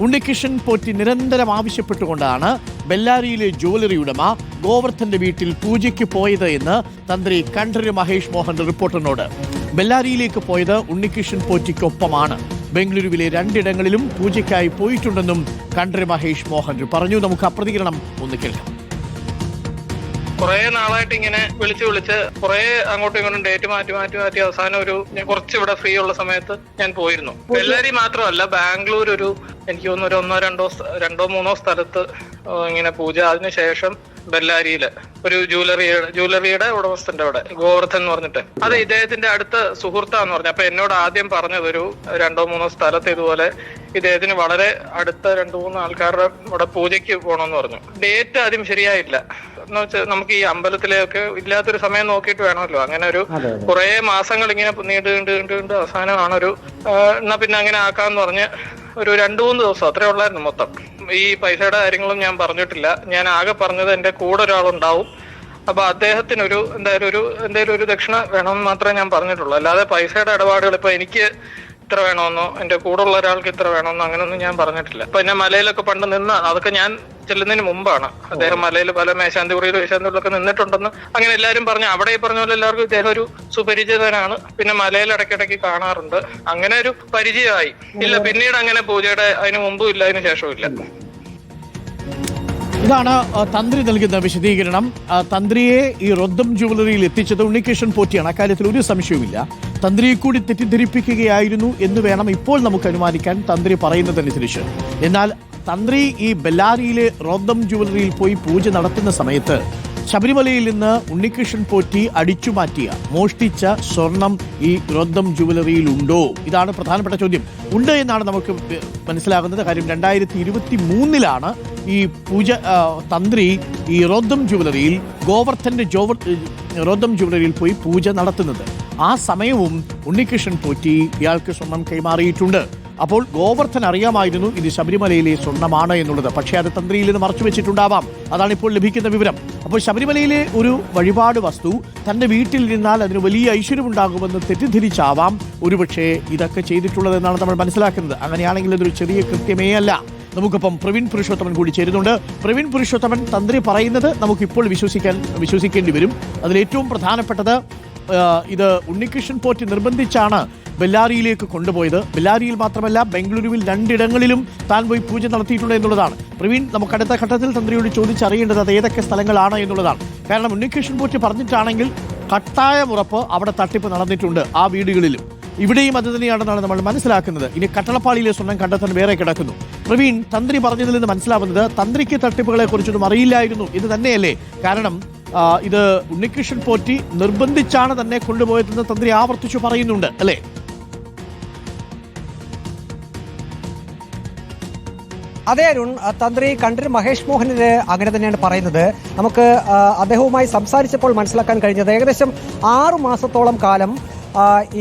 ഉണ്ണികൃഷ്ണൻ പോറ്റി നിരന്തരം ആവശ്യപ്പെട്ടുകൊണ്ടാണ് ബെല്ലാരിയിലെ ജുവലറി ഉടമ ഗോവർദ്ധന്റെ വീട്ടിൽ പൂജയ്ക്ക് പോയത് എന്ന് തന്ത്രി കണ്ഠര് മഹേഷ് മോഹൻ റിപ്പോർട്ടറിനോട്. ബെല്ലാരിയിലേക്ക് പോയത് ഉണ്ണികൃഷ്ണൻ പോറ്റിക്കൊപ്പമാണ്. ബംഗളൂരുവിലെ രണ്ടിടങ്ങളിലും പൂജയ്ക്കായി പോയിട്ടുണ്ടെന്നും കണ്ഠര് മഹേഷ് മോഹൻ പറഞ്ഞു. നമുക്ക് അപ്രതികരണം ഒന്ന് കേൾക്കാം. കുറെ നാളായിട്ട് ഇങ്ങനെ വിളിച്ച് വിളിച്ച് കുറെ അങ്ങോട്ടും ഇങ്ങോട്ടും ഡേറ്റ് മാറ്റി മാറ്റി മാറ്റി അവസാനം ഒരു ഞാൻ കുറച്ച് ഇവിടെ ഫ്രീ ഉള്ള സമയത്ത് ഞാൻ പോയിരുന്നു. ബെല്ലാരി മാത്രമല്ല ബാംഗ്ലൂർ ഒരു എനിക്ക് തോന്നുന്നു ഒരു ഒന്നോ രണ്ടോ രണ്ടോ മൂന്നോ സ്ഥലത്ത് ഇങ്ങനെ പൂജ. അതിനുശേഷം ബെല്ലാരിയിൽ ഒരു ജൂവലറി ജുവലറിയുടെ ഉടമസ്ഥന്റെ അവിടെ ഗോവർദ്ധൻ എന്ന് പറഞ്ഞിട്ട്. അത് ഇദ്ദേഹത്തിന്റെ അടുത്ത സുഹൃത്താന്ന് പറഞ്ഞു. അപ്പൊ എന്നോട് ആദ്യം പറഞ്ഞത് ഒരു രണ്ടോ മൂന്നോ സ്ഥലത്ത് ഇതുപോലെ ഇദ്ദേഹത്തിന് വളരെ അടുത്ത രണ്ടു മൂന്ന് ആൾക്കാരുടെ ഇവിടെ പൂജയ്ക്ക് പോകണമെന്ന് പറഞ്ഞു. ഡേറ്റ് ആദ്യം ശരിയായില്ല. എന്ന് വെച്ചാൽ നമുക്ക് ഈ അമ്പലത്തിലെയൊക്കെ ഇല്ലാത്തൊരു സമയം നോക്കിയിട്ട് വേണമല്ലോ. അങ്ങനെ ഒരു കുറെ മാസങ്ങൾ ഇങ്ങനെ നീണ്ടു നീണ്ടു നീണ്ടു നീണ്ടു അവസാനമാണ് ഒരു എന്നാ പിന്നെ അങ്ങനെ ആക്കാന്ന് പറഞ്ഞ് ഒരു രണ്ടു മൂന്ന് ദിവസം അത്രേ ഉള്ളായിരുന്നു മൊത്തം. ഈ പൈസയുടെ കാര്യങ്ങളും ഞാൻ പറഞ്ഞിട്ടില്ല. ഞാൻ ആകെ പറഞ്ഞത് എന്റെ കൂടെ ഒരാളുണ്ടാവും. അപ്പൊ അദ്ദേഹത്തിനൊരു എന്തായാലും ഒരു എന്തായാലും ഒരു ദക്ഷിണ വേണമെന്ന് മാത്രമേ ഞാൻ പറഞ്ഞിട്ടുള്ളൂ. അല്ലാതെ പൈസയുടെ ഇടപാടുകൾ ഇപ്പൊ എനിക്ക് ഇത്ര വേണമെന്നോ എന്റെ കൂടെ ഉള്ള ഒരാൾക്ക് ഇത്ര വേണമെന്നോ അങ്ങനെയൊന്നും ഞാൻ പറഞ്ഞിട്ടില്ല. അപ്പൊ എന്നെ മലയിലൊക്കെ പണ്ട് നിന്ന് അതൊക്കെ ഞാൻ ചെല്ലുന്നതിന് മുമ്പാണ്. അദ്ദേഹം മലയിൽ പല മേശാന്തിപുറിയിലും മേശാന്തികളിലൊക്കെ നിന്നിട്ടുണ്ടെന്ന് അങ്ങനെ എല്ലാവരും പറഞ്ഞു. അവിടെ ഈ പറഞ്ഞ പോലെ എല്ലാവർക്കും ഇദ്ദേഹം ഒരു സുപരിചിതനാണ്. പിന്നെ മലയിൽ ഇടയ്ക്കിടയ്ക്ക് കാണാറുണ്ട്. അങ്ങനെ ഒരു പരിചയമായി. ഇല്ല. പിന്നീട് അങ്ങനെ പൂജയുടെ അതിന് മുമ്പും ഇല്ല അതിന് ശേഷവും ഇല്ല. ഇതാണ് തന്ത്രി നൽകുന്ന വിശദീകരണം. തന്ത്രിയെ ഈ റൊദ്ദം ജുവലറിയിൽ എത്തിച്ചത് ഉണ്ണികൃഷ്ണൻ പോറ്റിയാണ്. അക്കാര്യത്തിൽ ഒരു സംശയവുമില്ല. തന്ത്രിയെ കൂടി തെറ്റിദ്ധരിപ്പിക്കുകയായിരുന്നു എന്ന് വേണം ഇപ്പോൾ നമുക്ക് അനുമാനിക്കാൻ തന്ത്രി പറയുന്നതനുസരിച്ച്. എന്നാൽ തന്ത്രി ഈ ബെല്ലാരിയിലെ റോദ്ദം ജുവലറിയിൽ പോയി പൂജ നടത്തുന്ന സമയത്ത് ശബരിമലയിൽ നിന്ന് ഉണ്ണികൃഷ്ണൻ പോറ്റി അടിച്ചുമാറ്റിയ മോഷ്ടിച്ച സ്വർണം ഈ റൊദ്ദം ജുവലറിയിൽ ഉണ്ടോ? ഇതാണ് പ്രധാനപ്പെട്ട ചോദ്യം. ഉണ്ട് എന്നാണ് നമുക്ക് മനസ്സിലാകുന്നത്. കാര്യം രണ്ടായിരത്തി ഇരുപത്തി മൂന്നിലാണ് ഈ പൂജ തന്ത്രി ഈ റോദ്ധം ജുവലറിയിൽ ഗോവർദ്ധന്റെ ജോവർ റോദ്ധം ജുവലറിയിൽ പോയി പൂജ നടത്തുന്നത്. ആ സമയവും ഉണ്ണികൃഷ്ണൻ പോറ്റി ഇയാൾക്ക് സ്വർണം കൈമാറിയിട്ടുണ്ട്. അപ്പോൾ ഗോവർദ്ധൻ അറിയാമായിരുന്നു ഇത് ശബരിമലയിലെ സ്വർണമാണ് എന്നുള്ളത്. പക്ഷേ അത് തന്ത്രിയിൽ നിന്ന് മറച്ചു വെച്ചിട്ടുണ്ടാവാം. അതാണ് ഇപ്പോൾ ലഭിക്കുന്ന വിവരം. അപ്പോൾ ശബരിമലയിലെ ഒരു വഴിപാട് വസ്തു തന്റെ വീട്ടിൽ നിന്നാൽ അതിന് വലിയ ഐശ്വര്യമുണ്ടാകുമെന്ന് തെറ്റിദ്ധരിച്ചാവാം ഒരുപക്ഷെ ഇതൊക്കെ ചെയ്തിട്ടുള്ളതെന്നാണ് നമ്മൾ മനസ്സിലാക്കുന്നത്. അങ്ങനെയാണെങ്കിൽ ഇതൊരു ചെറിയ കൃത്യമേ അല്ല. നമുക്കിപ്പം പ്രവീൺ പുരുഷോത്തമൻ കൂടി ചേരുന്നുണ്ട്. പ്രവീൺ പുരുഷോത്തമൻ തന്ത്രി പറയുന്നത് നമുക്കിപ്പോൾ വിശ്വസിക്കാൻ വിശ്വസിക്കേണ്ടി വരും. അതിലേറ്റവും പ്രധാനപ്പെട്ടത് ഇത് ഉണ്ണികൃഷ്ണൻ പോറ്റി നിർബന്ധിച്ചാണ് ബെല്ലാരിയിലേക്ക് കൊണ്ടുപോയത്. ബെല്ലാരിയിൽ മാത്രമല്ല ബംഗളൂരുവിൽ രണ്ടിടങ്ങളിലും താൻ പോയി പൂജ നടത്തിയിട്ടുണ്ട് എന്നുള്ളതാണ്. പ്രവീൺ നമുക്ക് അടുത്ത ഘട്ടത്തിൽ തന്ത്രിയോട് ചോദിച്ചറിയേണ്ടത് അത് ഏതൊക്കെ സ്ഥലങ്ങളാണ് എന്നുള്ളതാണ്. കാരണം ഉണ്ണികൃഷ്ണൻ പോറ്റി പറഞ്ഞിട്ടാണെങ്കിൽ കട്ടായ ഉറപ്പ് അവിടെ തട്ടിപ്പ് നടന്നിട്ടുണ്ട് ആ വീടുകളിലും. ഇവിടെയും അത് തന്നെയാണെന്നാണ് നമ്മൾ മനസ്സിലാക്കുന്നത്. ഇനി കട്ടളപ്പാളിയിലെ സ്വർണം കണ്ടെത്താൻ വേറെ കിടക്കുന്നു. പ്രവീൺ തന്ത്രി പറഞ്ഞതിൽ നിന്ന് മനസ്സിലാവുന്നത് തന്ത്രിക്ക് തട്ടിപ്പുകളെ കുറിച്ചൊന്നും അറിയില്ലായിരുന്നു ഇത് തന്നെയല്ലേ? കാരണം ഇത് ഉണ്ണികൃഷ്ണൻ പോറ്റി നിർബന്ധിച്ചാണ് തന്നെ കൊണ്ടുപോയതെന്ന് തന്ത്രി ആവർത്തിച്ചു പറയുന്നുണ്ട് അല്ലേ? അതെ അരുൺ തന്ത്രി കണ്ഠര് മഹേഷ് മോഹനിന് അങ്ങനെ തന്നെയാണ് പറയുന്നത്. നമുക്ക് അദ്ദേഹവുമായി സംസാരിച്ചപ്പോൾ മനസ്സിലാക്കാൻ കഴിഞ്ഞത് ഏകദേശം ആറു മാസത്തോളം കാലം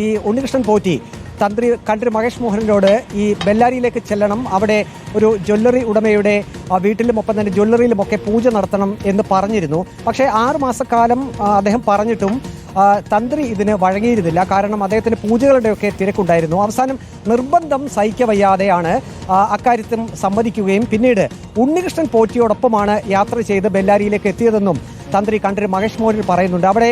ഈ ഉണ്ണികൃഷ്ണൻ പോറ്റി തന്ത്രി കണ്ഠര് മഹേഷ് മോഹനോട് ഈ ബെല്ലാരിയിലേക്ക് ചെല്ലണം അവിടെ ഒരു ജ്വല്ലറി ഉടമയുടെ വീട്ടിലും ഒപ്പം തന്നെ ജ്വല്ലറിയിലും ഒക്കെ പൂജ നടത്തണം എന്ന് പറഞ്ഞിരുന്നു. പക്ഷേ ആറു മാസക്കാലം അദ്ദേഹം പറഞ്ഞിട്ടും തന്ത്രി ഇതിന് വഴങ്ങിയിരുന്നില്ല. കാരണം അദ്ദേഹത്തിന് പൂജകളുടെയൊക്കെ തിരക്കുണ്ടായിരുന്നു. അവസാനം നിർബന്ധം സഹിക്കവയ്യാതെയാണ് അക്കാര്യത്തിൽ സമ്മതിക്കുകയും പിന്നീട് ഉണ്ണികൃഷ്ണൻ പോറ്റിയോടൊപ്പമാണ് യാത്ര ചെയ്ത് ബെല്ലാരിയിലേക്ക് എത്തിയതെന്നും തന്ത്രി കണ്ടൊരു മഹേഷ് മോഹൻ പറയുന്നുണ്ട്. അവിടെ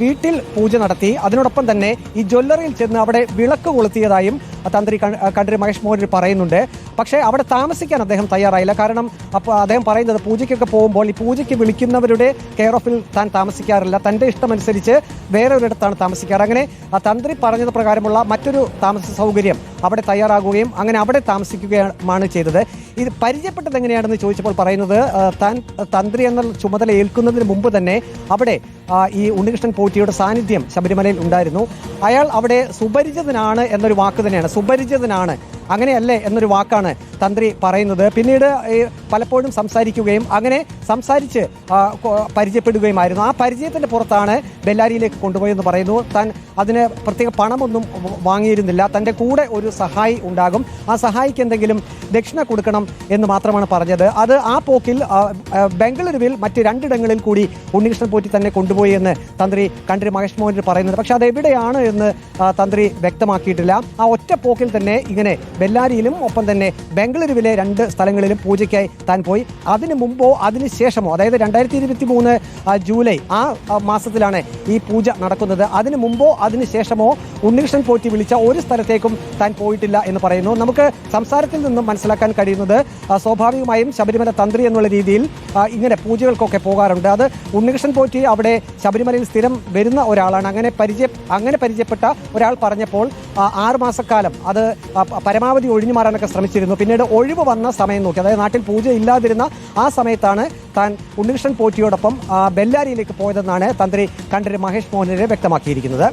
വീട്ടിൽ പൂജ നടത്തി. അതിനോടൊപ്പം തന്നെ ഈ ജ്വല്ലറിയിൽ ചെന്ന് അവിടെ വിളക്ക് കൊളുത്തിയതായും തന്ത്രി കണ്ടൊരു മഹേഷ് മോഹൻ പറയുന്നുണ്ട്. പക്ഷേ അവിടെ താമസിക്കാൻ അദ്ദേഹം തയ്യാറായില്ല. കാരണം അപ്പോൾ അദ്ദേഹം പറയുന്നത് പൂജയ്ക്കൊക്കെ പോകുമ്പോൾ ഈ പൂജയ്ക്ക് വിളിക്കുന്നവരുടെ കെയർ ഓഫിൽ താൻ താമസിക്കാറില്ല. തന്റെ ഇഷ്ടമനുസരിച്ച് വേറെ ഒരിടത്താണ് താമസിക്കാറ്. അങ്ങനെ ആ തന്ത്രി പറഞ്ഞത് പ്രകാരമുള്ള മറ്റൊരു താമസ സൗകര്യം അവിടെ തയ്യാറാകുകയും അങ്ങനെ അവിടെ താമസിക്കുകയാണ് ചെയ്തത്. ഇത് പരിചയപ്പെട്ടത് എങ്ങനെയാണെന്ന് ചോദിച്ചപ്പോൾ പറയുന്നത് താൻ തന്ത്രി എന്ന ചുമതല ഏൽക്കുന്നതിന് മുമ്പ് തന്നെ അവിടെ ഈ ഉണ്ണികൃഷ്ണൻ പോറ്റിയുടെ സാന്നിധ്യം ശബരിമലയിൽ ഉണ്ടായിരുന്നു. അയാൾ അവിടെ സുപരിചിതനാണ് എന്നൊരു വാക്ക് തന്നെയാണ്. സുപരിചിതനാണ്. അങ്ങനെയല്ലേ എന്നൊരു വാക്കാണ് തന്ത്രി പറയുന്നത്. പിന്നീട് പലപ്പോഴും സംസാരിക്കുകയും അങ്ങനെ സംസാരിച്ച് പരിചയപ്പെടുകയുമായിരുന്നു. ആ പരിചയത്തിന്റെ പുറത്താണ് ബെല്ലാരിയിലേക്ക് കൊണ്ടുപോയെന്ന് പറയുന്നു. താൻ അതിന് പ്രത്യേക പണമൊന്നും വാങ്ങിയിരുന്നില്ല. തന്റെ കൂടെ ഒരു സഹായി ഉണ്ടാകും. ആ സഹായിക്ക് എന്തെങ്കിലും ദക്ഷിണ കൊടുക്കണം എന്ന് മാത്രമാണ് പറഞ്ഞത്. അത് ആ പോക്കിൽ ബംഗളൂരുവിൽ മറ്റ് രണ്ടിടങ്ങളിൽ കൂടി ഉണ്ണികൃഷ്ണൻ പോറ്റി തന്നെ കൊണ്ടുപോയി എന്ന് തന്ത്രി കണ്ടി മഹേഷ് മോഹൻ പറയുന്നത് പക്ഷെ അത് എവിടെയാണ് എന്ന് തന്ത്രി വ്യക്തമാക്കിയിട്ടില്ല. ആ ഒറ്റ പോക്കിൽ തന്നെ ഇങ്ങനെ ബെല്ലാരിയിലും ഒപ്പം തന്നെ ബംഗളൂരുവിലെ രണ്ട് സ്ഥലങ്ങളിലും പൂജയ്ക്കായി താൻ പോയി. അതിനു മുമ്പോ അതിന് ശേഷമോ അതായത് രണ്ടായിരത്തി ഇരുപത്തി മൂന്ന് ജൂലൈ ആ മാസത്തിലാണ് ഈ പൂജ നടക്കുന്നത്. അതിനു മുമ്പോ അതിന് ശേഷമോ ഉണ്ണികൃഷ്ണൻ പോറ്റി വിളിച്ച ഒരു സ്ഥലത്തേക്കും താൻ പോയിട്ടില്ല എന്ന് പറയുന്നു. നമുക്ക് സംസാരത്തിൽ നിന്നും മനസ്സിലാക്കാൻ കഴിയുന്നത് സ്വാഭാവികമായും ശബരിമല തന്ത്രി എന്നുള്ള രീതിയിൽ ഇങ്ങനെ പൂജകൾക്കൊക്കെ പോകാറുണ്ട്. അത് ഉണ്ണികൃഷ്ണൻ പോറ്റി അവിടെ ശബരിമലയിൽ സ്ഥിരം വരുന്ന ഒരാളാണ്. അങ്ങനെ പരിചയ അങ്ങനെ പരിചയപ്പെട്ട ഒരാൾ പറഞ്ഞപ്പോൾ ആറുമാസക്കാലം അത് ആ, പ- പരമാവധി ഒഴിഞ്ഞു മാറാനൊക്കെ ശ്രമിച്ചിരുന്നു. പിന്നീട് ഒഴിവ് വന്ന സമയം നോക്കി. അതായത് നാട്ടിൽ പൂജ ഇല്ലാതിരുന്ന ആ സമയത്താണ് താൻ ഉണ്ണികൃഷ്ണൻ പോറ്റിയോടൊപ്പം ബെല്ലാരിയിലേക്ക് പോയതെന്നാണ് തന്ത്രി കണ്ഠര് മഹേഷ് മോഹനരെ വ്യക്തമാക്കിയിരിക്കുന്നത്.